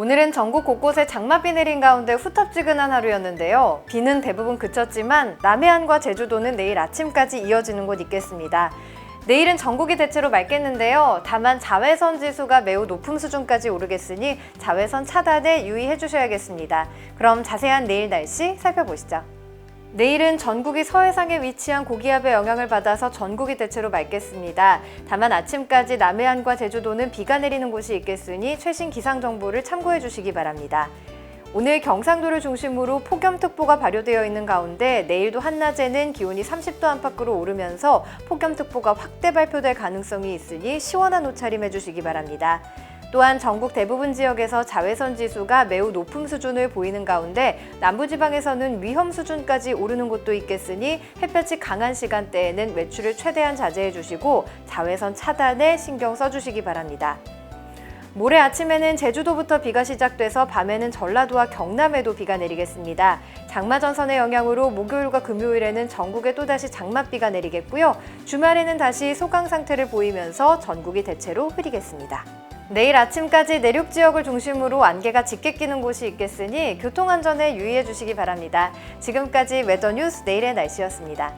오늘은 전국 곳곳에 장맛비 내린 가운데 후텁지근한 하루였는데요. 비는 대부분 그쳤지만 남해안과 제주도는 내일 아침까지 이어지는 곳 있겠습니다. 내일은 전국이 대체로 맑겠는데요. 다만 자외선 지수가 매우 높은 수준까지 오르겠으니 자외선 차단에 유의해 주셔야겠습니다. 그럼 자세한 내일 날씨 살펴보시죠. 내일은 전국이 서해상에 위치한 고기압의 영향을 받아서 전국이 대체로 맑겠습니다. 다만 아침까지 남해안과 제주도는 비가 내리는 곳이 있겠으니 최신 기상 정보를 참고해 주시기 바랍니다. 오늘 경상도를 중심으로 폭염특보가 발효되어 있는 가운데 내일도 한낮에는 기온이 30도 안팎으로 오르면서 폭염특보가 확대 발표될 가능성이 있으니 시원한 옷차림 해주시기 바랍니다. 또한 전국 대부분 지역에서 자외선 지수가 매우 높은 수준을 보이는 가운데 남부지방에서는 위험 수준까지 오르는 곳도 있겠으니 햇볕이 강한 시간대에는 외출을 최대한 자제해 주시고 자외선 차단에 신경 써 주시기 바랍니다. 모레 아침에는 제주도부터 비가 시작돼서 밤에는 전라도와 경남에도 비가 내리겠습니다. 장마 전선의 영향으로 목요일과 금요일에는 전국에 또다시 장맛비가 내리겠고요. 주말에는 다시 소강 상태를 보이면서 전국이 대체로 흐리겠습니다. 내일 아침까지 내륙 지역을 중심으로 안개가 짙게 끼는 곳이 있겠으니 교통안전에 유의해 주시기 바랍니다. 지금까지 웨더뉴스 내일의 날씨였습니다.